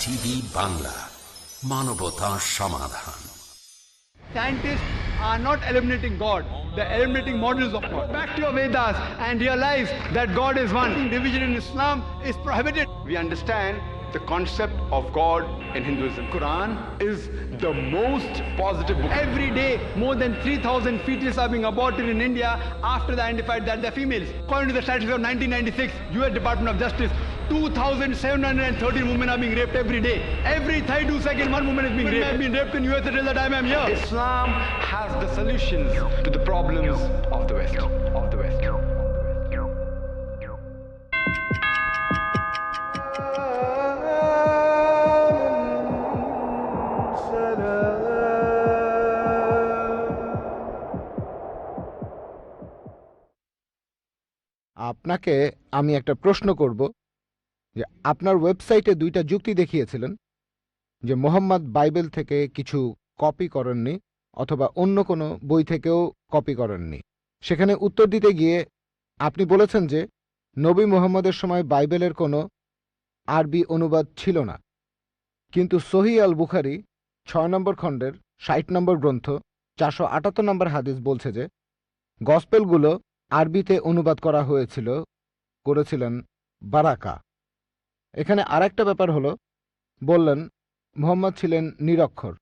TV Bangla মানবতা সমাধান Scientists are not eliminating God, they're eliminating models of God. Back to your Vedas and realize that God is one. Division in Islam is prohibited. We understand the concept of God in Hinduism. Quran is the most positive book. Every day, more than 3,000 fetuses are being aborted in India after they identified that they're females. According to the statistics of 1996, US Department of Justice, 2,713 women are being raped every day. Every 32 seconds, one woman is being raped. I've been raped in US till the time I'm here. Islam has the solutions to the problems of the West. Of the West. আপনাকে আমি একটা প্রশ্ন করব যে আপনার ওয়েবসাইটে দুইটা যুক্তি দেখিয়েছিলেন, যে মোহাম্মদ বাইবেল থেকে কিছু কপি করেননি অথবা অন্য কোনো বই থেকেও কপি করেননি। সেখানে উত্তর দিতে গিয়ে আপনি বলেছেন যে নবী মোহাম্মদের সময় বাইবেলের কোনো আরবি অনুবাদ ছিল না। কিন্তু সহি আল বুখারি ছয় নম্বর খণ্ডের ষাট নম্বর গ্রন্থ চারশো আটাত্তর নম্বর হাদিস বলছে যে গসপেলগুলো আরবিতে অনুবাদ করা হয়েছিল, করেছিলেন বারাকা। এখানে আর একটা ব্যাপার হলো, বললেন, মোহাম্মদ ছিলেন নিরক্ষর,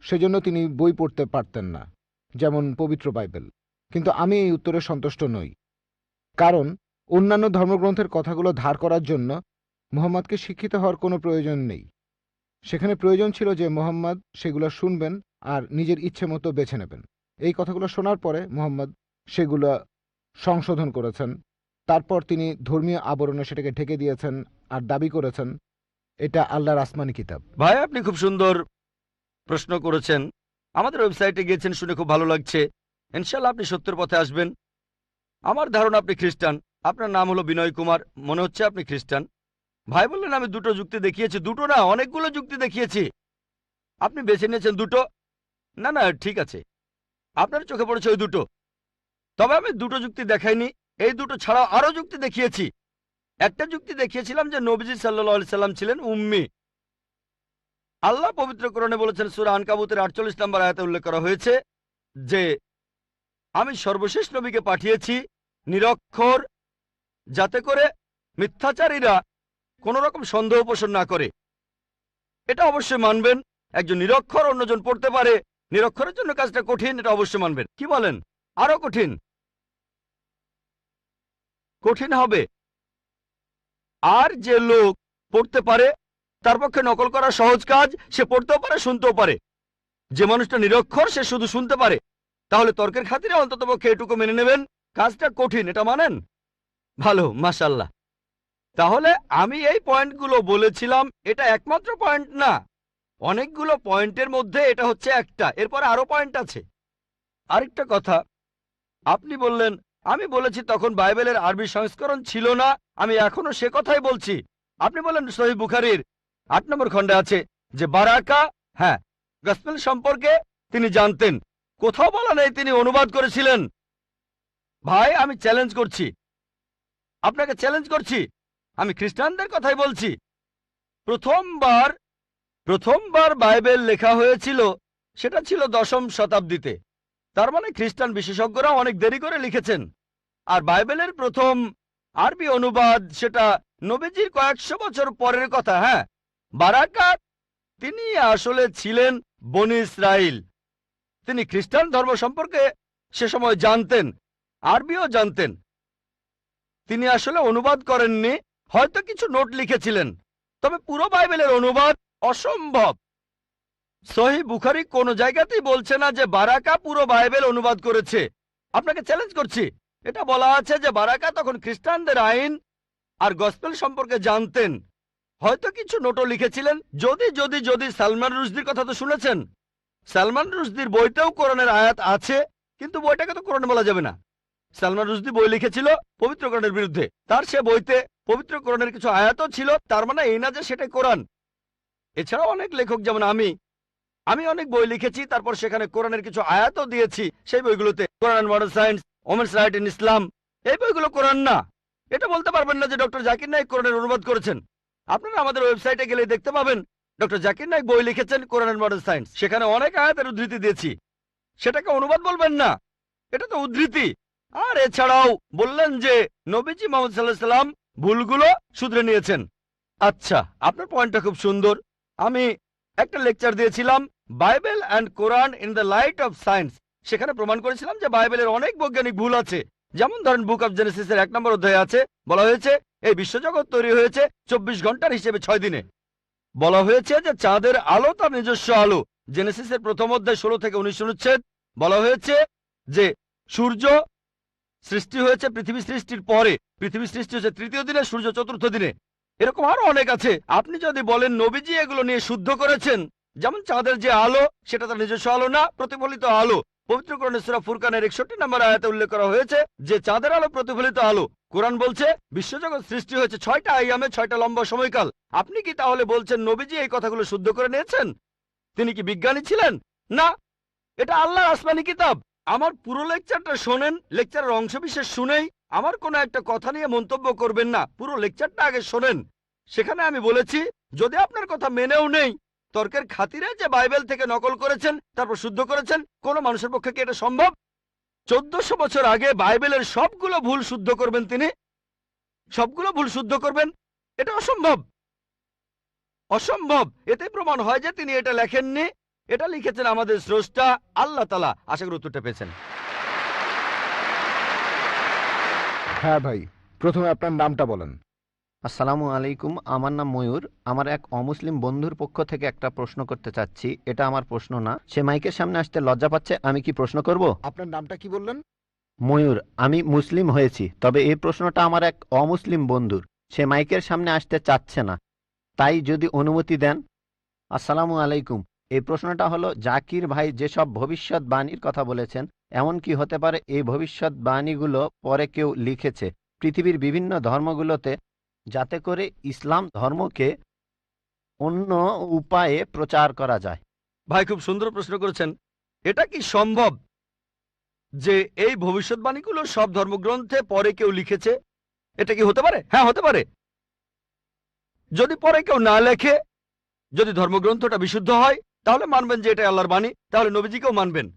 সেজন্য তিনি বই পড়তে পারতেন না, যেমন পবিত্র বাইবেল। কিন্তু আমি এই উত্তরে সন্তুষ্ট নই। কারণ অন্যান্য ধর্মগ্রন্থের কথাগুলো ধার করার জন্য মোহাম্মদকে শিক্ষিত হওয়ার কোনো প্রয়োজন নেই। সেখানে প্রয়োজন ছিল যে মোহাম্মদ সেগুলো শুনবেন আর নিজের ইচ্ছে মতো বেছে নেবেন। এই কথাগুলো শোনার পরে মোহাম্মদ সেগুলো সংশোধন করেছেন তারপর তিনি ধর্মীয় আবরণে সেটাকে ঢেকে দিয়েছেন আর দাবি করেছেন, এটা আল্লাহর আসমানি কিতাব। ভাই, আপনি খুব সুন্দর প্রশ্ন করেছেন। আমাদের ওয়েবসাইটে গিয়েছেন, শুনে খুব ভালো লাগছে। ইনশাল্লাহ আপনি সত্যের পথে আসবেন। আমার ধারণা আপনি খ্রিস্টান। আপনার নাম হলো বিনয় কুমার, মনে হচ্ছে আপনি খ্রিস্টান। ভাই বললেন, আমি দুটো যুক্তি দেখিয়েছি। দুটো না, অনেকগুলো যুক্তি দেখিয়েছি। আপনি বেছে নিয়েছেন দুটো? না না, ঠিক আছে। আপনার চোখে পড়েছে ওই দুটো। তবে আমি দুটো যুক্তি দেখাইনি। এই দুটো ছাড়াও আরও যুক্তি দেখিয়েছি। একটা যুক্তি দেখিয়েছিলাম যে নবীজি সাল্লাহ সাল্লাম ছিলেন উম্মি। আল্লাহ পবিত্র পবিত্রকরণে বলেছেন, সুরা আনকাবুতের আটচল্লিশ নম্বর আয়াতে উল্লেখ করা হয়েছে যে, আমি সর্বশেষ নবীকে পাঠিয়েছি নিরক্ষর, যাতে করে মিথ্যাচারীরা কোনো রকম সন্দেহ পোষণ না করে। এটা অবশ্যই মানবেন, একজন নিরক্ষর অন্যজন পড়তে পারে। নিরক্ষরের জন্য কাজটা কঠিন, এটা অবশ্যই মানবেন। কি বলেন? আরও কঠিন। কঠিন হবে। আর যে লোক পড়তে পারে, তার পক্ষে নকল করা সহজ কাজ, সে পড়তেও পারে, শুনতেও পারে। যে মানুষটা নিরক্ষর, সে শুধু শুনতে পারে। তাহলে তর্কের খাতিরে অন্তত পক্ষে এটুকু মেনে নেবেন, কাজটা কঠিন, এটা মানেন? ভালো মাসাল্লাহ তাহলে আমি এই পয়েন্টগুলো বলেছিলাম, এটা একমাত্র পয়েন্ট না। অনেকগুলো পয়েন্টের মধ্যে এটা হচ্ছে একটা, এরপর আরও পয়েন্ট আছে। আরেকটা কথা, আপনি বললেন আমি বলেছি তখন বাইবেলের আরবি সংস্করণ ছিল না, আমি এখনও সে কথাই বলছি। আপনি বলেন সহি বুখারির আট নম্বর খণ্ডে আছে যে, বারাকা হ্যাঁ গসপেল সম্পর্কে তিনি জানতেন। কোথাও বলা নেই তিনি অনুবাদ করেছিলেন। ভাই, আমি চ্যালেঞ্জ করছি। আপনাকে চ্যালেঞ্জ করছি। আমি খ্রিস্টানদের কথাই বলছি। প্রথমবার প্রথমবার বাইবেল লেখা হয়েছিল, সেটা ছিল দশম শতাব্দীতে। তার মানে খ্রিস্টান বিশেষজ্ঞরা অনেক দেরি করে লিখেছেন। আর বাইবেলের প্রথম আরবি অনুবাদ সেটা নবীজির কয়েকশো বছর পরের কথা হ্যাঁ? বারাকাত, তিনি আসলে ছিলেন বনি ইসরাইল। তিনি খ্রিস্টান ধর্ম সম্পর্কে সে সময় জানতেন, আরবিও জানতেন। তিনি আসলে অনুবাদ করেননি, হয়তো কিছু নোট লিখেছিলেন। তবে পুরো বাইবেলের অনুবাদ অসম্ভব। সহি বুখারি কোনো জায়গাতেই বলছে না যে বারাকা পুরো বাইবেল অনুবাদ করেছে। আপনাকে চ্যালেঞ্জ করছি এটা বলা আছে যে বারাকা তখন খ্রিস্টানদের আইন আর গসপেল সম্পর্কে জানতেন। হয়তো কিছু নোটও লিখেছিলেন। যদি যদি যদি সালমান রুশদির কথা তো শুনেছেন। সালমান রুশদির বইতেও কোরআনের আয়াত আছে, কিন্তু বইটাকে তো কোরআনে বলা যাবে না। সালমান রুশদি বই লিখেছিল পবিত্র বিরুদ্ধে। তার সে বইতে পবিত্র কিছু আয়াতও ছিল, তার মানে এই না যে সেটাই কোরআন। এছাড়াও অনেক লেখক, যেমন আমি আমি অনেক বই লিখেছি, তারপর সেখানে কোরআনের কিছু আয়াতও দিয়েছি সেই বইগুলোতে। Quran modern science women's right in Islam. এই বইগুলো কোরআন না। এটা বলতে পারবেন না যে ডক্টর জাকির নাইক কোরআনের অনুবাদ করেছেন। আপনারা আমাদের ওয়েবসাইটে গেলে দেখতে পাবেন, ডক্টর জাকির নাইক বই লিখেছেন কোরআনের মডার্ন সায়েন্স। সেখানে অনেক আয়াতের উদ্ধৃতি দিয়েছি। সেটাকে অনুবাদ বলবেন না। এটা তো উদ্ধৃতি। আর এছাড়াও বললেন যে নবীজি মোহাম্মদ সাল্লাহ সাল্লাম ভুলগুলো শুধরে নিয়েছেন। আচ্ছা আপনার পয়েন্টটা খুব সুন্দর। আমি একটা লেকচার দিয়েছিলাম, Bible and Quran in the light of science. সেখানে প্রমাণ করেছিলাম যে বাইবেলের অনেক বৈজ্ঞানিক ভুল আছে। যেমন ধরেন বুক অফ জেনেসিসের এক নম্বর অধ্যায়ে আছে, বলা হয়েছে, এই বিশ্বজগৎ তৈরি হয়েছে চব্বিশ ঘণ্টার হিসেবে ছয় দিনে। বলা হয়েছে যে চাঁদের আলো তার নিজস্ব আলো। জেনেসিসের প্রথম অধ্যায় ষোলো থেকে উনিশ অনুচ্ছেদ বলা হয়েছে যে সূর্য সৃষ্টি হয়েছে পৃথিবী সৃষ্টির পরে। পৃথিবী সৃষ্টি হয়েছে তৃতীয় দিনে, সূর্য চতুর্থ দিনে। এরকম আরও অনেক আছে। আপনি যদি বলেন, নবীজি এগুলো নিয়ে শুদ্ধ করেছেন, যেমন চাঁদের যে আলো, সেটা তার নিজস্ব আলো না, প্রতিফলিত আলো। ফুরকানের একষট্টি নম্বর উল্লেখ করা হয়েছে যে চাঁদের আলো প্রতিফলিত আলো। কোরআন বলছে সৃষ্টি হয়েছে ছয়টা আইয়ামে ছয়টা লম্বা সময়কাল। আপনি কি তাহলে বলছেন নবীজি এই কথাগুলো শুদ্ধ করে নিয়েছেন? তিনি কি বিজ্ঞানী ছিলেন? না। এটা আল্লাহর আসমানি কিতাব। আমার পুরো লেকচারটা শোনেন, লেকচারের অংশবিশেষ শুনেই। আমার কোনো একটা কথা নিয়ে মন্তব্য করবেন না, পুরো লেকচারটা আগে শোনেন। সেখানে আমি বলেছি, যদি আপনার কথা মেনেও নেই তর্কের খাতিরে যে বাইবেল থেকে নকল করেছেন, তারপর শুদ্ধ করেছেন, কোন মানুষের পক্ষে কি এটা সম্ভব? চোদ্দশো বছর আগে বাইবেলের সবগুলো ভুল শুদ্ধ করবেন তিনি। সবগুলো ভুল শুদ্ধ করবেন, এটা অসম্ভব। অসম্ভব। এতে প্রমাণ হয় যে তিনি এটা লেখেননি, এটা লিখেছেন আমাদের স্রষ্টা আল্লাহ তালা আশা করি উত্তরটা পেয়েছেন। হ্যাঁ ভাই, প্রথমে আপনার নামটা বলেন। আসসালামু আলাইকুম আমার নাম ময়ূর। আমার এক অমুসলিম বন্ধুর পক্ষ থেকে একটা প্রশ্ন করতে চাচ্ছি। এটা আমার প্রশ্ন না। সে মাইকের সামনে আসতে লজ্জা পাচ্ছে আমি কি প্রশ্ন করব? আপনার নামটা কি বললেন? ময়ূর আমি মুসলিম হয়েছি তবে এই প্রশ্নটা আমার এক অমুসলিম বন্ধুর। সে মাইকের সামনে আসতে চাচ্ছে না। তাই যদি অনুমতি দেন। আসসালামু আলাইকুম। এই প্রশ্নটা হলো জাকির ভাই যেসব ভবিষ্যৎবাণীর কথা বলেছেন এমন কি হতে পারে এই ভবিষ্যৎবাণীগুলো পরে কেউ লিখেছে? পৃথিবীর বিভিন্ন ধর্মগুলোতে যাতে করে ইসলাম ধর্মকে অন্য উপায়ে প্রচার করা যায়। ভাই, খুব সুন্দর প্রশ্ন করেছেন। এটা কি সম্ভব যে এই ভবিষ্যৎবাণীগুলো সব ধর্মগ্রন্থে পরে কেউ লিখেছে? এটা কি হতে পারে? হ্যাঁ হতে পারে। যদি পরে কেউ না লেখে, যদি ধর্মগ্রন্থটা বিশুদ্ধ হয়, তাহলে মানবেন যে এটা আল্লাহর বাণী, তাহলে নবীজিকেও মানবেন।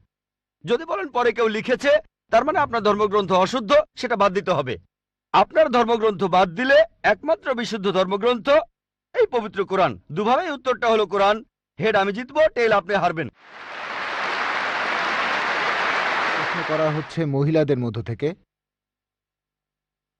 যদি বলেন পরে কেউ লিখেছে, তার মানে আপনার ধর্মগ্রন্থ অশুদ্ধ, সেটা বাদ দিতে হবে। আপনার ধর্মগ্রন্থ বাদ দিলে একমাত্র বিশুদ্ধ ধর্মগ্রন্থ এই পবিত্র কোরআন। দুভাবেই উত্তরটা হলো কোরআন। হেড আমি জিতবো টেল আপনি হারবেন। প্রশ্ন করা হচ্ছে মহিলাদের মধ্য থেকে।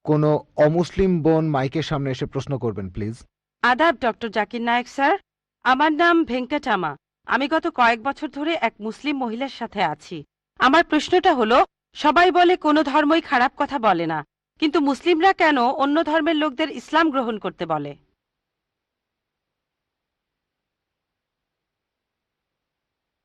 কোনো অমুসলিম বোন মাইকের সামনে এসে প্রশ্ন করবেন প্লিজ। আদাব ডক্টর জাকির নায়েক স্যার। আমার নাম ভেঙ্কটামা আমি গত কয়েক বছর ধরে এক মুসলিম মহিলার সাথে আছি। আমার প্রশ্নটা হলো সবাই বলে কোনো ধর্মই খারাপ কথা বলে না। কিন্তু মুসলিমরা কেন অন্য ধর্মের লোকদের ইসলাম গ্রহণ করতে বলে?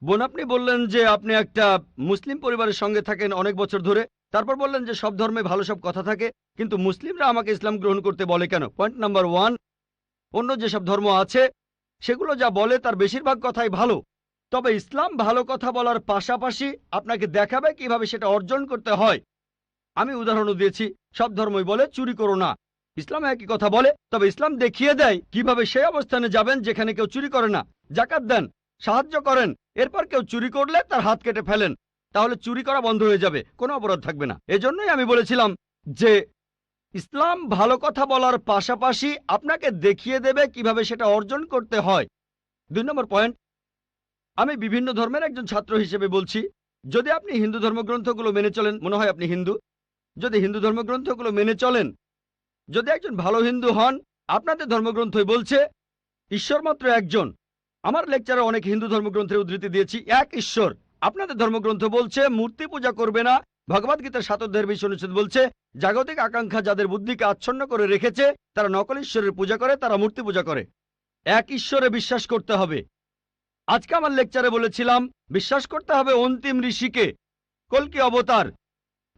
বোন, আপনি বললেন যে আপনি একটা মুসলিম পরিবারের সঙ্গে থাকেন অনেক বছর ধরে। তারপর বললেন যে সব ধর্মে ভালো সব কথা থাকে, কিন্তু মুসলিমরা আমাকে ইসলাম গ্রহণ করতে বলে কেন? পয়েন্ট নাম্বার ওয়ান অন্য যেসব ধর্ম আছে, সেগুলো যা বলে তার বেশিরভাগ কথাই ভালো। তবে ইসলাম ভালো কথা বলার পাশাপাশি আপনাকে দেখাবে কীভাবে সেটা অর্জন করতে হয়। আমি উদাহরণও দিয়েছি, সব ধর্মই বলে চুরি করো না। ইসলাম একই কথা বলে, তবে ইসলাম দেখিয়ে দেয় কীভাবে সেই অবস্থানে যাবেন যেখানে কেউ চুরি করে না। জাকাত দেন, সাহায্য করেন, এরপর কেউ চুরি করলে তার হাত কেটে ফেলেন। তাহলে চুরি করা বন্ধ হয়ে যাবে, কোনো অপরাধ থাকবে না। এজন্যই আমি বলেছিলাম যে, ইসলাম ভালো কথা বলার পাশাপাশি আপনাকে দেখিয়ে দেবে কীভাবে সেটা অর্জন করতে হয়। দুই নম্বর পয়েন্ট, আমি বিভিন্ন ধর্মের একজন ছাত্র হিসেবে বলছি, যদি আপনি হিন্দু ধর্মগ্রন্থগুলো মেনে চলেন, মনে হয় আপনি হিন্দু যদি হিন্দু ধর্মগ্রন্থগুলো মেনে চলেন, যদি একজন ভালো হিন্দু হন, আপনাদের ধর্মগ্রন্থই বলছে, ঈশ্বর মাত্র একজন। আমার লেকচারে অনেক হিন্দু ধর্মগ্রন্থের উদ্ধৃতি দিয়েছি, এক ঈশ্বর। আপনাদের ধর্মগ্রন্থ বলছে, মূর্তি পূজা করবে না। ভগবদ গীতার সাত অধ্যায়ের বিশ অনুচ্ছেদ বলছে, জাগতিক আকাঙ্ক্ষা যাদের বুদ্ধিকে আচ্ছন্ন করে রেখেছে, তারা নকল ঈশ্বরের পূজা করে, তারা মূর্তি পূজা করে। এক ঈশ্বরে বিশ্বাস করতে হবে। আজকে আমার লেকচারে বলেছিলাম, বিশ্বাস করতে হবে অন্তিম ঋষিকে। কলকি অবতার।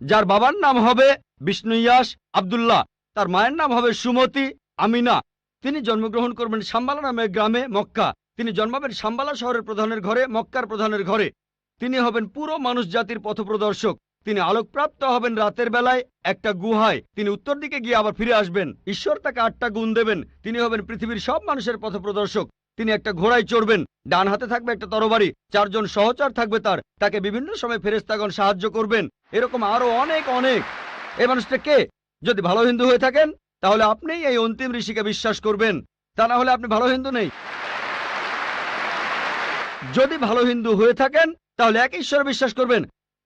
যার বাবার নাম হবে বিষ্ণু ইয়াস আবদুল্লাহ। তার মায়ের নাম হবে সুমতি আমিনা। তিনি জন্মগ্রহণ করবেন সাম্বালা নামে গ্রামে, মক্কা। তিনি জন্মাবেন সাম্বালা শহরের প্রধানের ঘরে, মক্কার প্রধানের ঘরে। তিনি হবেন পুরো মানুষ জাতির পথপ্রদর্শক। তিনি আলোকপ্রাপ্ত হবেন রাতের বেলায় একটা গুহায়। তিনি উত্তর দিকে গিয়ে আবার ফিরে আসবেন। ঈশ্বর তাকে আটটা গুণ দেবেন। তিনি হবেন পৃথিবীর সব মানুষের পথপ্রদর্শক। তিনি একটা ঘোড়ায় চড়বেন। ডান হাতে থাকবে একটা তরবারি, চারজন সহচর থাকবে তার। তাকে বিভিন্ন সময় ফেরেস্তাগণ সাহায্য করবেন। এরকম আরও অনেক অনেক। এ মানুষটা কে? যদি ভালো হিন্দু হয়ে থাকেন, তাহলে আপনিই এই অন্তিম ঋষিকে বিশ্বাস করবেন। তা না হলে আপনি ভালো হিন্দু নেই। যদি ভালো হিন্দু হয়ে থাকেন, তাহলে এক ঈশ্বর বিশ্বাস করবেন।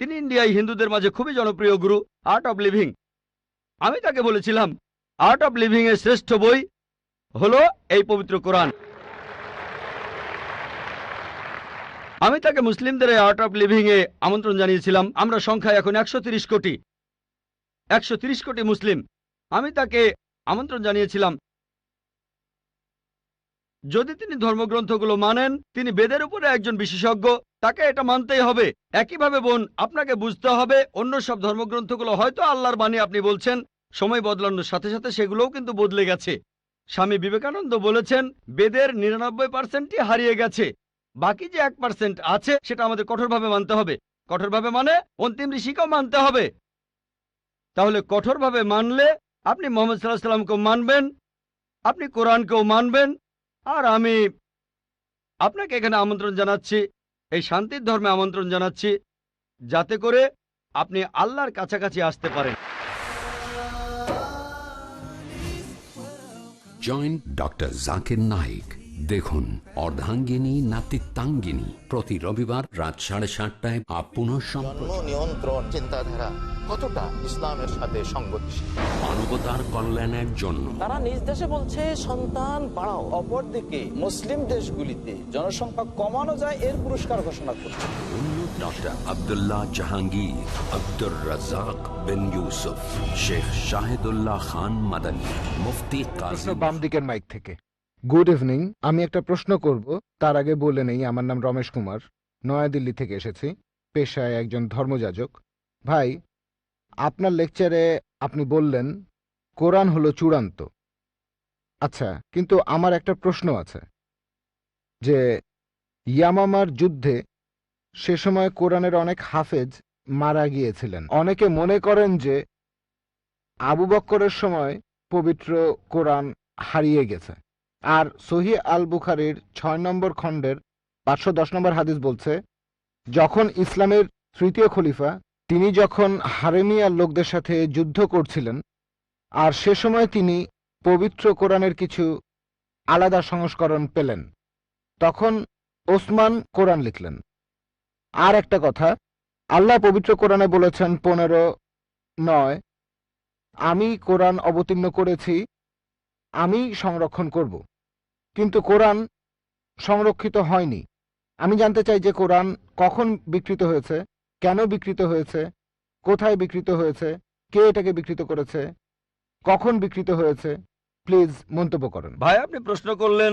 তিনি ইন্ডিয়ায় হিন্দুদের মাঝে খুবই জনপ্রিয় গুরু আর্ট অব লিভিং আমি তাকে বলেছিলাম আর্ট অব লিভিং এর শ্রেষ্ঠ বই হলো এই পবিত্র কোরআন। আমি তাকে মুসলিমদের আর্ট অব লিভিং এ আমন্ত্রণ জানিয়েছিলাম, আমরা সংখ্যায় এখন একশো কোটি একশো কোটি মুসলিম। আমি তাকে আমন্ত্রণ জানিয়েছিলাম যদি তিনি ধর্মগ্রন্থগুলো মানেন, তিনি বেদের উপরে একজন বিশেষজ্ঞ, তাকে এটা মানতেই হবে। একইভাবে বোন, আপনাকে বুঝতে হবে, অন্য সব ধর্মগ্রন্থগুলো হয়তো আল্লাহর বাণী আপনি বলছেন, সময় বদলানোর সাথে সাথে সেগুলোও কিন্তু বদলে গেছে। স্বামী বিবেকানন্দ বলেছেন, বেদের নিরানব্বই পার্সেন্টই হারিয়ে গেছে। বাকি যে এক পার্সেন্ট আছে, সেটা আমাদের কঠোরভাবে মানতে হবে। কঠোরভাবে মানে অন্তিম ঋষিকেও মানতে হবে। তাহলে কঠোরভাবে মানলে আপনি মোহাম্মদ সাল্লাহ সাল্লামকেও মানবেন, আপনি কোরআনকেও মানবেন আর আমি আপনাকে এখানে আমন্ত্রণ জানাচ্ছি, এই শান্তির ধর্মে আমন্ত্রণ জানাচ্ছি, যাতে করে আপনি আল্লাহর কাছাকাছি আসতে পারেন। জয়েন্ট ডক্টর জাকির নাইক দেখুন অর্ধাঙ্গিনী নাতিত্বাঙ্গিনী। প্রতি রবিবার রাত সাড়ে সাতটায় আপ পুনঃ নিয়ন্ত্রণ চিন্তাধারা কতটা ইসলামের সাথে সঙ্গতিশীল মানবতার কল্যাণের জন্য। তারা নিজ দেশে বলছে সন্তান বাড়াও। অপরদিকে মুসলিম দেশগুলিতে জনসংখ্যা কমানো যায় এর পুরস্কার ঘোষণা করছে। ডক্টর আব্দুল্লাহ জাহাঙ্গীর আব্দুর রাজাক বিন ইউসুফ শেখ শাহিদুল্লাহ খান মাদানী মুফতি কাজী বাম দিকের মাইক থেকে। গুড ইভিনিং আমি একটা প্রশ্ন করব। তার আগে বলে নেই, আমার নাম রমেশ কুমার। নয়াদিল্লি থেকে এসেছি, পেশায় একজন ধর্মযাজক। ভাই, আপনার লেকচারে আপনি বললেন, কোরআন হলো চূড়ান্ত। আচ্ছা কিন্তু আমার একটা প্রশ্ন আছে, যে ইয়ামামার যুদ্ধে সে সময় কোরআনের অনেক হাফেজ মারা গিয়েছিলেন। অনেকে মনে করেন যে আবু বক্করের সময় পবিত্র কোরআন হারিয়ে গেছে। আর সহি আল বুখারির ছয় নম্বর খণ্ডের পাঁচশো দশ নম্বর হাদিস বলছে, যখন ইসলামের তৃতীয় খলিফা, তিনি যখন হারেমিয়ার লোকদের সাথে যুদ্ধ করছিলেন, আর সে সময় তিনি পবিত্র কোরআনের কিছু আলাদা সংস্করণ পেলেন, তখন ওসমান কোরআন লিখলেন। আর একটা কথা, আল্লাহ পবিত্র কোরআনে বলেছেন পনেরো নয়, আমি কোরআন অবতীর্ণ করেছি, আমি সংরক্ষণ করব। কিন্তু কোরআন সংরক্ষিত হয়নি। আমি জানতে চাই যে কোরআন কখন বিকৃত হয়েছে, কেন বিকৃত হয়েছে, কোথায় বিকৃত হয়েছে, কে এটাকে বিকৃত করেছে, কখন বিকৃত হয়েছে, প্লিজ মন্তব্য করেন। ভাই, আপনি প্রশ্ন করলেন,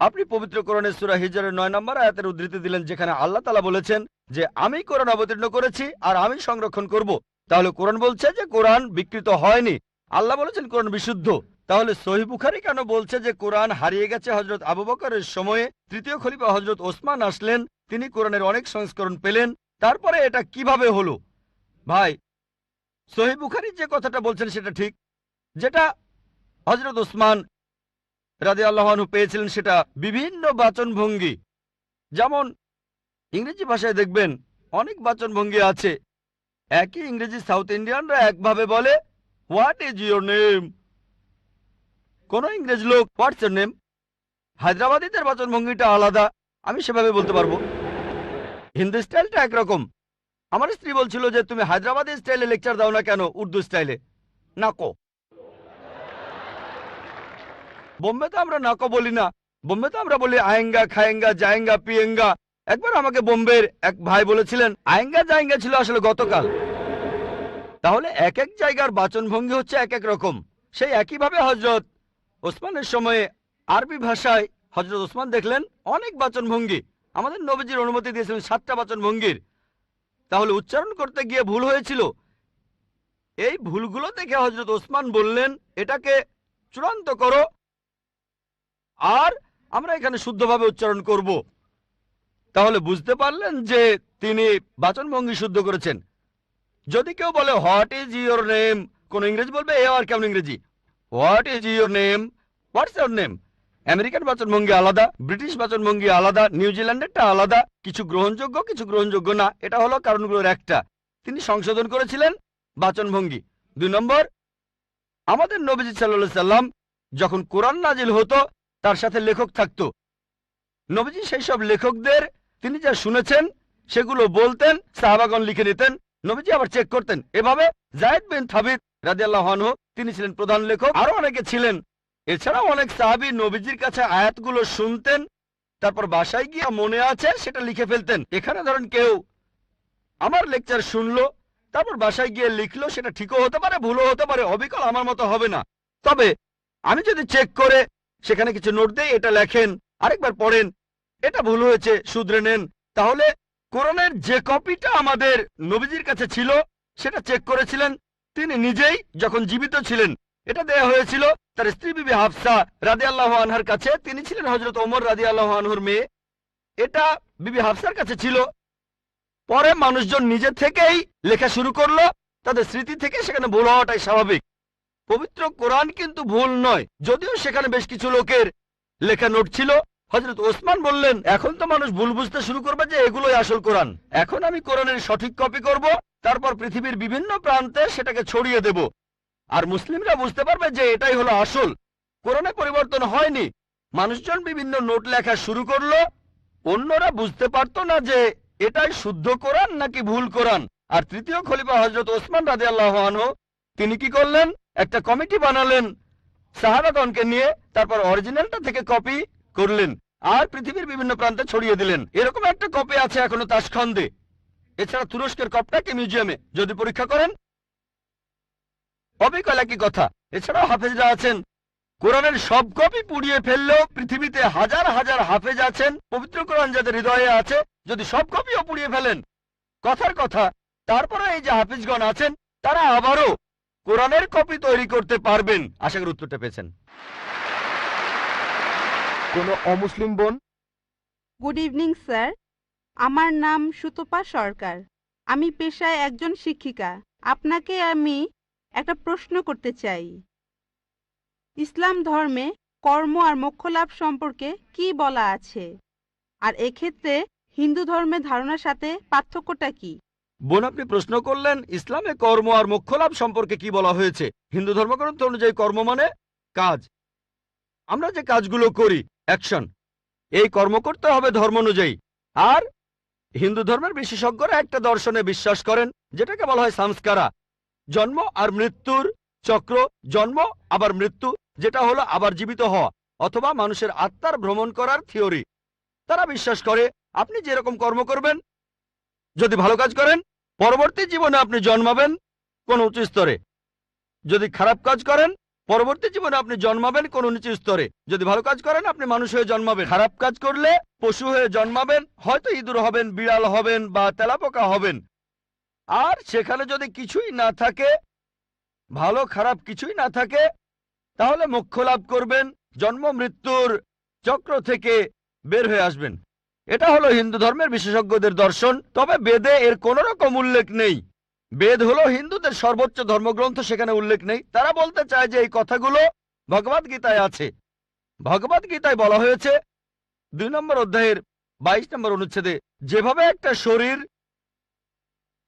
আপনি পবিত্র কোরআনের সুরা হিজরের নয় নম্বর আয়াতের উদ্ধৃতি দিলেন, যেখানে আল্লাহ তালা বলেছেন যে, আমি কোরআন অবতীর্ণ করেছি আর আমি সংরক্ষণ করব। তাহলে কোরআন বলছে যে, কোরআন বিকৃত হয়নি। আল্লাহ বলেছেন কোরআন বিশুদ্ধ। তাহলে সহি বুখারি কেন বলছে যে কোরআন হারিয়ে গেছে হজরত আবু বকরের সময়ে? তৃতীয় খলিফা হজরত ওসমান আসলেন, তিনি কোরআনের অনেক সংস্করণ পেলেন, তারপরে এটা কীভাবে হলো? ভাই, সহি বুখারি যে কথাটা বলছেন সেটা ঠিক। যেটা হজরত ওসমান রাদে আল্লাহানু পেয়েছিলেন সেটা বিভিন্ন বাচনভঙ্গি। যেমন ইংরেজি ভাষায় দেখবেন, অনেক বাচনভঙ্গি আছে। একই ইংরেজি সাউথ ইন্ডিয়ানরা একভাবে বলে হোয়াট ইজ ইউর নেম কোন ইংরেজ লোক, হোয়াটস নেম? হায়দ্রাবাদিদের বাচনভঙ্গিটা আলাদা, আমি সেভাবে বলতে পারব। হিন্দি স্টাইলটা একরকম। আমার স্ত্রী বলছিল যে, তুমি হায়দ্রাবাদি স্টাইলে লেকচার দাও না কেন, উর্দু স্টাইলে? নাকো বোম্বেতে আমরা নাকো বলি না। বোম্বে তো আমরা বলি আয়েঙ্গা, খায়েঙ্গা, জায়েঙ্গা, পিয়েঙ্গা। একবার আমাকে বোম্বের এক ভাই বলেছিলেন, আয়েঙ্গা, জায়েঙ্গা ছিল আসলে গতকাল। তাহলে এক এক জায়গার বাচনভঙ্গি হচ্ছে এক এক রকম। সেই একইভাবে হজরত ওসমানের সময়ে আরবি ভাষায় হজরত ওসমান দেখলেন অনেক বাচন ভঙ্গি আমাদের নবীজির অনুমতি দিয়েছিলেন সাতটা বাচন ভঙ্গির তাহলে উচ্চারণ করতে গিয়ে ভুল হয়েছিল। এই ভুলগুলো দেখে হজরত ওসমান বললেন, এটাকে চূড়ান্ত করো। আর আমরা এখানে শুদ্ধভাবে উচ্চারণ করব। তাহলে বুঝতে পারলেন যে তিনি বাচনভঙ্গি শুদ্ধ করেছেন। যদি কেউ বলে হোয়াট ইজ ইউর নেম কোন ইংরেজি বলবে এ আর কেমন ইংরেজি? What is your name what's your name American বাচনভঙ্গি আলাদা ব্রিটিশ বাচনভঙ্গি আলাদা নিউজিল্যান্ডেরটা আলাদা, কিছু গ্রহণযোগ্য কিছু গ্রহণযোগ্য না। এটা হলো কারণগুলোর একটা। তিনি সংশোধন করেছিলেন বাচনভঙ্গি দুই নম্বর, আমাদের নবীজি সাল্লাহ সাল্লাম যখন কোরআন নাজিল হতো, তার সাথে লেখক থাকত। নবীজি সেই সব লেখকদের, তিনি যা শুনেছেন, সেগুলো বলতেন সাহাবাগন লিখে নিতেন, নবীজি আবার চেক করতেন। এভাবে জায়েদ বিন থাবিত রাদিয়াল্লাহু আনহু, তিনি ছিলেন প্রধান লেখক, আরও অনেকে ছিলেন। এছাড়াও অনেক সাহাবি নবীজির কাছে আয়াতগুলো শুনতেন, তারপর বাসায় গিয়ে মনে আছে সেটা লিখে ফেলতেন। এখানে ধরেন কেউ আমার লেকচার শুনলো, তারপর বাসায় গিয়ে লিখলো, সেটা ঠিকও হতে পারে, ভুলও হতে পারে, অবিকল আমার মতো হবে না। তবে আমি যদি চেক করে সেখানে কিছু নোট দেই, এটা লেখেন, আরেকবার পড়েন, এটা ভুল হয়েছে, শুধরে নেন, তাহলে কোরআনের যে কপিটা আমাদের নবীজির কাছে ছিল, সেটা চেক করেছিলেন তিনি নিজেই যখন জীবিত ছিলেন, এটা দেয়া হয়েছিল তার স্ত্রী বিবি হাফসা রাদে আল্লাহ আনহার কাছে। তিনি ছিলেন হজরত ওমর রাদি আল্লাহ আনহুর মেয়ে। এটা বিবি হাফসার কাছে ছিল। পরে মানুষজন নিজে থেকেই লেখা শুরু করল, তাদের স্মৃতি থেকে সেখানে ভুল হওয়াটাই স্বাভাবিক। পবিত্র কোরআন কিন্তু ভুল নয়, যদিও সেখানে বেশ কিছু লোকের লেখা নোট ছিল। হজরত ওসমান বললেন, এখন তো মানুষ ভুল বুঝতে শুরু করবে যে এগুলোই আসল কোরআন। এখন আমি কোরআনের সঠিক কপি করব, তারপর পৃথিবীর বিভিন্ন প্রান্তে সেটাকে ছড়িয়ে দেব। আর মুসলিমরা বুঝতে পারবে যে এটাই হলো আসল। কোরআনে পরিবর্তন হয়নি। মানুষজন বিভিন্ন নোট লেখা শুরু করল। অন্যরা বুঝতে পারতো না যে এটাই শুদ্ধ কোরআন নাকি ভুল কোরআন। আর তৃতীয় খলিফা হজরত ওসমান রাজি আল্লাহ তিনি কি করলেন? একটা কমিটি বানালেন। সাহাবাগণকে নিয়ে তারপর অরিজিনালটা থেকে কপি করলেন। আর পৃথিবীর বিভিন্ন প্রান্তে ছড়িয়ে দিলেন। এরকম একটা কপি আছে এখনও তাসখন্দে। এছাড়া তুরস্কের কপটাকে মিউজিয়ামে, যদি পরীক্ষা করেন। অবিকল একই কথা। এছাড়াও হাফেজরা আছেন। কোরআনের সব কপি পুড়িয়ে ফেললেও পৃথিবীতে হাজার হাজার হাফেজ আছেন। পবিত্র কোরআন যাদের হৃদয়ে আছে, যদি সব কপিও পুড়িয়ে ফেলেন। কথার কথা তারপরে এই যে হাফিজগণ আছেন, তারা আবারও কোরআনের কপি তৈরি করতে পারবেন। আশা করি উত্তরটা পেয়েছেন। কোনো অমুসলিম বোন? গুড ইভিনিং স্যার আমার নাম সুতপা সরকার। আমি পেশায় একজন শিক্ষিকা। আপনাকে আমি একটা প্রশ্ন করতে চাই। ইসলাম ধর্মে কর্ম আর মোক্ষ লাভ সম্পর্কে কি বলা আছে? আর এক্ষেত্রে হিন্দু ধর্মের ধারণার সাথে পার্থক্যটা কি? বোন আপনি প্রশ্ন করলেন ইসলামে কর্ম আর মোক্ষ লাভ সম্পর্কে কি বলা হয়েছে? হিন্দু ধর্মগ্রন্থ অনুযায়ী কর্ম মানে কাজ। আমরা যে কাজগুলো করি অ্যাকশন। এই কর্ম করতে হবে ধর্ম অনুযায়ী। আর হিন্দু ধর্মের বিশেষজ্ঞরা একটা দর্শনে বিশ্বাস করেন, যেটাকে বলা হয় সংস্কারা। জন্ম আর মৃত্যুর চক্র, জন্ম, আবার মৃত্যু, যেটা হলো আবার জীবিত হওয়া, অথবা মানুষের আত্মার ভ্রমণ করার থিওরি। তারা বিশ্বাস করে, আপনি যেরকম কর্ম করবেন, যদি ভালো কাজ করেন, পরবর্তী জীবনে আপনি জন্মাবেন কোন উঁচু স্তরে। যদি খারাপ কাজ করেন পরবর্তী জীবনে আপনি জন্মাবেন কোন নিচু স্তরে। যদি ভালো কাজ করেন, আপনি মানুষ হয়ে জন্মাবেন। খারাপ কাজ করলে পশু হয়ে জন্মাবেন, হয়তো ইঁদুর হবেন, বিড়াল হবেন বা তেলাপোকা হবেন। আর সেখানে যদি কিছুই না থাকে, ভালো খারাপ কিছুই না থাকে, তাহলে মোক্ষ লাভ করবেন, জন্ম, মৃত্যুর চক্র থেকে বের হয়ে আসবেন। এটা হলো হিন্দু ধর্মের বিশেষজ্ঞদের দর্শন। তবে বেদে এর কোন রকম উল্লেখ নেই। বেদ হলো হিন্দুদের সর্বোচ্চ ধর্মগ্রন্থ, সেখানে উল্লেখ নেই। তারা বলতে চায় যে এই কথাগুলো ভগবদ গীতায় আছে। ভগবদ গীতায় বলা হয়েছে, দুই নম্বর অধ্যায়ের বাইশ নম্বর অনুচ্ছেদে, যেভাবে একটা শরীর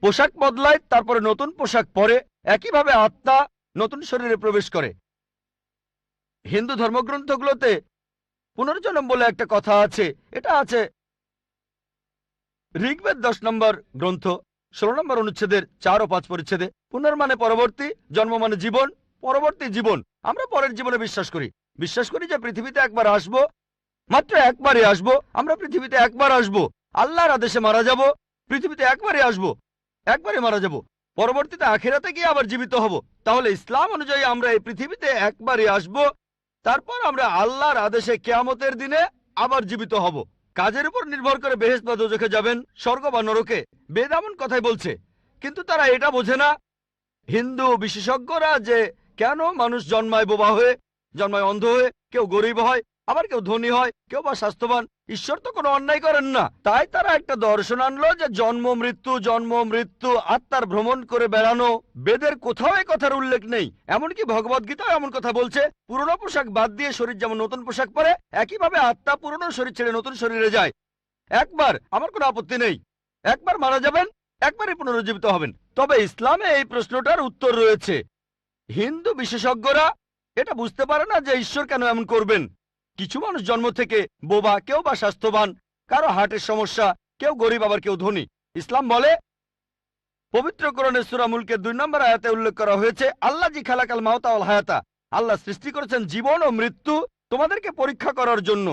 পোশাক বদলায়, তারপরে নতুন পোশাক পরে, একইভাবে আত্মা নতুন শরীরে প্রবেশ করে। হিন্দু ধর্মগ্রন্থগুলোতে পুনর্জন্ম বলে একটা কথা আছে। এটা আছে ঋগ্বেদ দশ নম্বর গ্রন্থ। ষোলো নম্বর অনুচ্ছেদের চার ও পাঁচ পরিচ্ছেদে পুনর্মানে পরবর্তী জন্ম মানে জীবন, পরবর্তী জীবন। আমরা পরের জীবনে বিশ্বাস করি। বিশ্বাস করি যে পৃথিবীতে একবার আসব, মাত্র একবারই আসব, আমরা পৃথিবীতে একবার আসব। আল্লাহর আদেশে মারা যাব, পৃথিবীতে একবারই আসব, একবারই মারা যাব। পরবর্তীতে আখেরাতে গিয়ে আবার জীবিত হব। তাহলে ইসলাম অনুযায়ী আমরা এই পৃথিবীতে একবারই আসব, তারপর আমরা আল্লাহর আদেশে কেয়ামতের দিনে আবার জীবিত হব। কাজের উপর নির্ভর করে বেহেস বা দোজখে যাবেন স্বর্গ বা নরকে। বেদ এমন কথাই বলছে, কিন্তু তারা এটা বোঝে না। হিন্দু বিশেষজ্ঞরা যে কেন মানুষ জন্মায় বোবা হয়ে, জন্মায় অন্ধ হয়ে, কেউ গরিব হয়, আবার কেউ ধনী হয়, কেউ বা স্বাস্থ্যবান ঈশ্বর তো কোনো অন্যায় করেন না। তাই তারা একটা দর্শন আনলো যে জন্ম, মৃত্যু জন্ম, মৃত্যু, আত্মার ভ্রমণ করে বেড়ানো। বেদের কোথাও এই কথার উল্লেখ নেই। এমনকি ভগবদ গীতাও এমন কথা বলছে। পুরনো পোশাক বাদ দিয়ে শরীর যেমন নতুন পোশাক পরে, একইভাবে আত্মা পুরনো শরীর ছেড়ে নতুন শরীরে যায়। একবার আমার কোনো আপত্তি নেই। একবার মারা যাবেন, একবারই পুনরুজ্জীবিত হবেন। তবে ইসলামে এই প্রশ্নটার উত্তর রয়েছে। হিন্দু বিশেষজ্ঞরা এটা বুঝতে পারে না যে ঈশ্বর কেন এমন করবেন। কিছু মানুষ জন্ম থেকে বোবা, কেউ বা স্বাস্থ্যবান, কারও হার্টের সমস্যা, কেউ গরিব, আবার কেউ ধনী। ইসলাম বলে, পবিত্র করণে সুরামুলকে দুই নম্বর আয়াতে উল্লেখ করা হয়েছে, আল্লাহ জি খালাকাল মাওতাওয়াল হায়াতা। আল্লাহ সৃষ্টি করেছেন জীবন ও মৃত্যু তোমাদেরকে পরীক্ষা করার জন্য।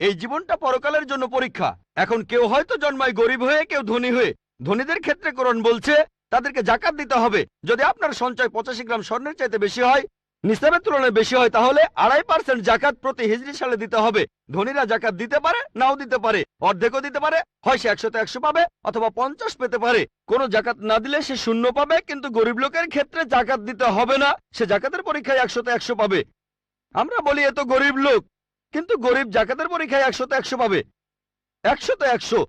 এই জীবনটা পরকালের জন্য পরীক্ষা। এখন কেউ হয়তো জন্মায় গরিব হয়ে, কেউ ধনী হয়ে। ধনীদের ক্ষেত্রে করণ বলছে, তাদেরকে জাকাত দিতে হবে। যদি আপনার সঞ্চয় পঁচাশি গ্রাম স্বর্ণের চাইতে বেশি হয় নিসাবের তুলনায় বেশি হয়, তাহলে আড়াই পার্সেন্ট জাকাত প্রতি হিজড়ি সালে দিতে হবে। ধনীরা জাকাত দিতে পারে, নাও দিতে পারে। অর্ধেকও দিতে পারে, হয় সে একশোতে একশো পাবে অথবা পঞ্চাশ পেতে পারে। কোনো জাকাত না দিলে সে শূন্য পাবে, কিন্তু গরিব লোকের ক্ষেত্রে জাকাত দিতে হবে না, সে জাকাতের পরীক্ষায় একশোতে একশো পাবে। আমরা বলি এত গরিব লোক, কিন্তু গরিব জাকাতের পরীক্ষায় একশোতে একশো পাবে। একশোতে একশো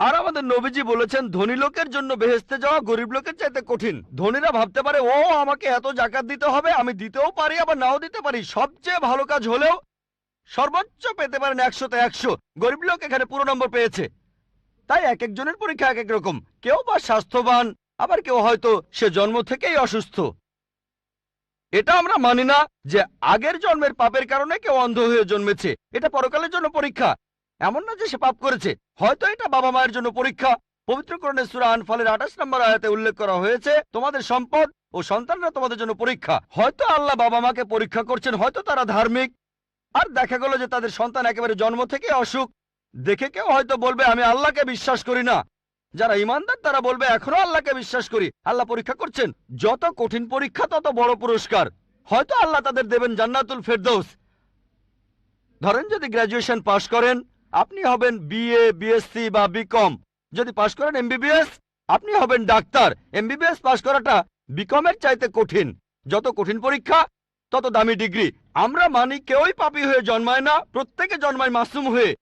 আর আমাদের নবীজি বলেছেন, ধনী লোকের জন্য বেহেস্তে যাওয়া গরিব লোকের চাইতে কঠিন। ধনীরা ভাবতে পারে, ও, আমাকে এত জাকাত দিতে হবে, আমি দিতেও পারি, আবার নাও দিতে পারি। সবচেয়ে ভালো কাজ হলেও সর্বোচ্চ পেতে পারেন একশোতে একশো। গরিব লোক এখানে পুরো নম্বর পেয়েছে। তাই এক একজনের পরীক্ষা এক এক রকম। কেউ বা স্বাস্থ্যবান, আবার কেউ হয়তো সে জন্ম থেকেই অসুস্থ। এটা আমরা মানি না যে আগের জন্মের পাপের কারণে কেউ অন্ধ হয়ে জন্মেছে। এটা পরকালের জন্য পরীক্ষা। এমন না যে সে পাপ করেছে। হয়তো এটা বাবা মায়ের জন্য পরীক্ষা। পবিত্রকরণের সুরা আনফালের আঠাশ নম্বর আয়াতে উল্লেখ করা হয়েছে, তোমাদের সম্পদ ও সন্তানরা তোমাদের জন্য পরীক্ষা। হয়তো আল্লাহ বাবা মাকে পরীক্ষা করছেন, হয়তো তারা ধার্মিক। আর দেখা গেল যে তাদের সন্তান একেবারে জন্ম থেকে অসুখ। দেখে কেউ হয়তো বলবে, আমি আল্লাহকে বিশ্বাস করি না। যারা ইমানদার, তারা বলবে, এখনও আল্লাহকে বিশ্বাস করি। আল্লাহ পরীক্ষা করছেন। যত কঠিন পরীক্ষা, তত বড় পুরস্কার। হয়তো আল্লাহ তাদের দেবেন জান্নাতুল ফেরদৌস। ধরেন যদি গ্র্যাজুয়েশন পাশ করেন আপনি হবেন বিএ বিএসসি বা বিকম যদি পাশ করেন এমবিবিএস আপনি হবেন ডাক্তার। এমবিবিএস পাশ করাটা বিকমের চাইতে কঠিন। যত কঠিন পরীক্ষা, তত দামি ডিগ্রি। আমরা মানি কেউই পাপি হয়ে জন্মায় না, প্রত্যেকে জন্মায় মাসুম হয়ে।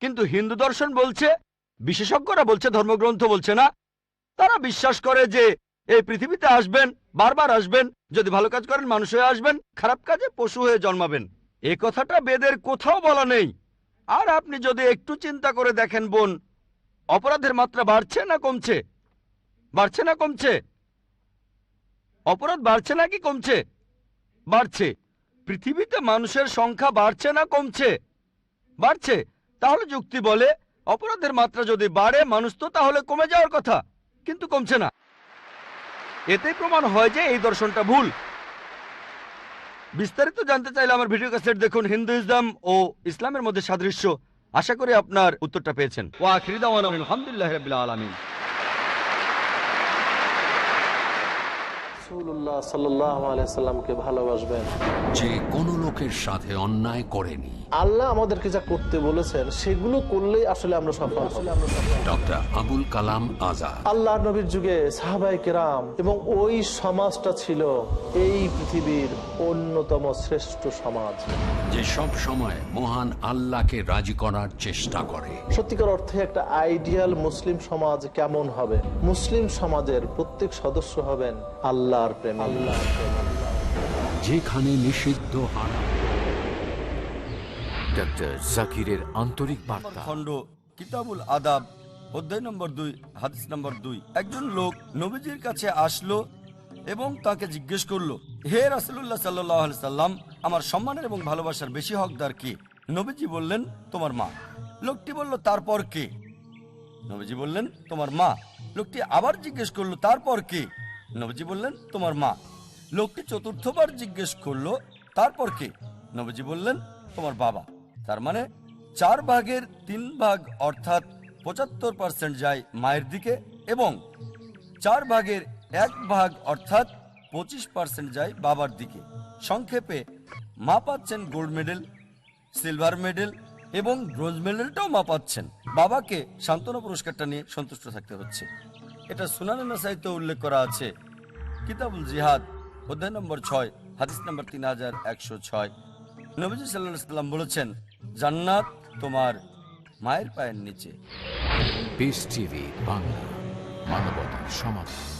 কিন্তু হিন্দু দর্শন বলছে, বিশেষজ্ঞরা বলছে, ধর্মগ্রন্থ বলছে না। তারা বিশ্বাস করে যে এই পৃথিবীতে আসবেন, বারবার আসবেন, যদি ভালো কাজ করেন মানুষ হয়ে আসবেন, খারাপ কাজে পশু হয়ে জন্মাবেন। এ কথাটা বেদের কোথাও বলা নেই। আর আপনি যদি একটু চিন্তা করে দেখেন বোন, অপরাধের মাত্রা বাড়ছে না কমছে? বাড়ছে না কমছে? অপরাধ বাড়ছে নাকি কমছে? বাড়ছে। পৃথিবীতে মানুষের সংখ্যা বাড়ছে না কমছে? বাড়ছে। তাহলে যুক্তি বলে, অপরাধের মাত্রা যদি বাড়ে, মানুষ তো তাহলে কমে যাওয়ার কথা, কিন্তু কমছে না। এতে প্রমাণ হয় যে এই দর্শনটা ভুল। বিস্তারিত জানতে চাইলে আমার ভিডিও ক্যাসেট দেখুন হিন্দুইজম ও ইসলামের মধ্যে সাদৃশ্য। আশা করি আপনার উত্তরটা পেয়েছেন। ওয়া আখিরি দাওয়ানা আলহামদুলিল্লাহ রাব্বিল আলামিন। রাসূলুল্লাহ সাল্লাল্লাহু আলাইহি সাল্লামকে ভালোবাসবেন। যে কোনো লোকের সাথে অন্যায় করেনি। আল্লাহ আমাদেরকে যা করতে বলেছেন সেগুলো করলেই আসলে আমরা সফল ডক্টর আবুল কালাম আজাদ। আল্লাহ নবীর যুগে সাহাবাই কেরাম এবং ওই সমাজটা ছিল এই পৃথিবীর অন্যতম শ্রেষ্ঠ সমাজ। যে সব সময় মহান আল্লাহকে রাজি করার চেষ্টা করে। সত্যিকার অর্থে একটা আইডিয়াল মুসলিম সমাজ কেমন হবে? মুসলিম সমাজের প্রত্যেক সদস্য হবেন আল্লাহর প্রেম। আল্লাহ যেখানে নিষিদ্ধ হারাম। ডক্টর জাকিরের আন্তরিক বার্তা। খণ্ড কিতাবুল আদাব অধ্যায় নম্বর দুই হাদিস নম্বর দুই। একজন লোক নবীজির কাছে আসলো এবং তাকে জিজ্ঞেস করল হে রাসুল্লাহ সাল্লাহ সাল্লাম আমার সম্মানের এবং ভালোবাসার বেশি হকদার কে? নবীজি বললেন তোমার মা। লোকটি বলল তারপর কে? নবীজি বললেন তোমার মা। লোকটি আবার জিজ্ঞেস করল তারপর কে? নবীজি বললেন, তোমার মা। লোকটি চতুর্থবার জিজ্ঞেস করল, তারপর কে? নবীজি বললেন, তোমার বাবা। তার মানে চার ভাগের তিন ভাগ অর্থাৎ পঁচাত্তর পার্সেন্ট যায় মায়ের দিকে এবং চার ভাগের এক ভাগ অর্থাৎ পঁচিশ পার্সেন্ট যায় বাবার দিকে। সংক্ষেপে, মা পাচ্ছেন গোল্ড মেডেল, সিলভার মেডেল এবং ব্রোঞ্জ মেডেলটাও মা পাচ্ছেন। বাবাকে সান্ত্বনা পুরস্কারটা নিয়ে সন্তুষ্ট থাকতে হচ্ছে। এটা সুনানা নাসাইতে উল্লেখ করা আছে। কিতাবুল জিহাদ, অধ্যায় নম্বর ছয়, হাদিস নম্বর তিন হাজার একশো ছয়। নবীজি সাল্লাহ সাল্লাম বলেছেন, জান্নাত তোমার মায়ের পায়ের নিচে। বাংলা, মানবতার সমাধান